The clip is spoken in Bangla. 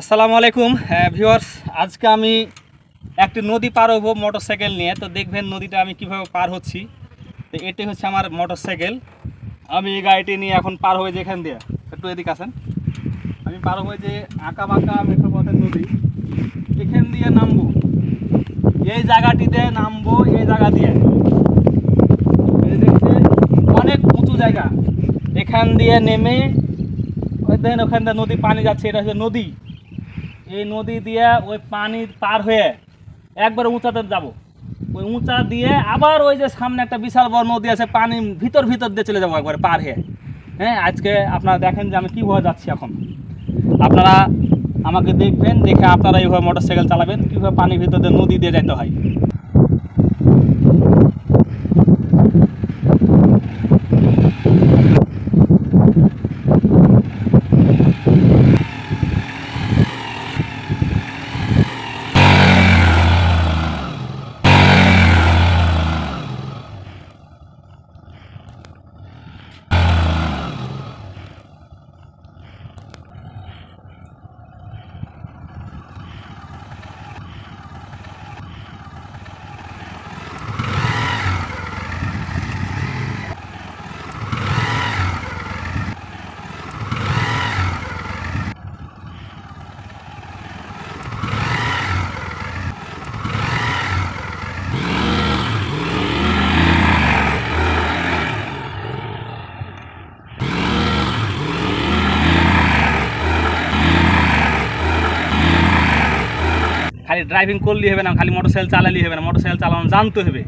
আসসালামু আলাইকুম। ভিউয়ার্স, আজকে আমি একটি নদী পার হব মোটরসাইকেল নিয়ে। তো দেখবেন নদীটা আমি কীভাবে পার হচ্ছি। তো এটি হচ্ছে আমার মোটরসাইকেল। আমি এই গাড়িটি নিয়ে এখন পার হয়ে যে এখান দিয়ে। একটু এদিকে আসেন। আমি পার হয়ে যে আঁকা বাঁকা মেঠোপথের নদী। এখান দিয়ে নামবো। এই জায়গাটিতে নামবো, এই জায়গা দিয়ে। অনেক উঁচু জায়গা। এখান দিয়ে নেমে ওখান দিয়ে নদী পানি যাচ্ছে, এটা হচ্ছে নদী। এই নদী দিয়ে ওই পানি পার হয়ে একবার উঁচাতে যাব। ওই উঁচা দিয়ে আবার ওই যে সামনে একটা বিশাল বড় নদী আছে, পানি ভিতর ভিতর দিয়ে চলে যাব একবার পার হয়ে। হ্যাঁ আজকে আপনারা দেখেন যে আমি কীভাবে যাচ্ছি এখন। আপনারা আমাকে দেখবেন, দেখে আপনারা এইভাবে মোটর সাইকেল চালাবেন, কীভাবে পানির ভিতর দিয়ে নদী দিয়ে যেতে হয়। খালি ড্রাইভিং করলেই হবে না, খালি মোটর সাইকেল চালালেই হবে না মোটর সাইকেল চালানো জানতে হবে।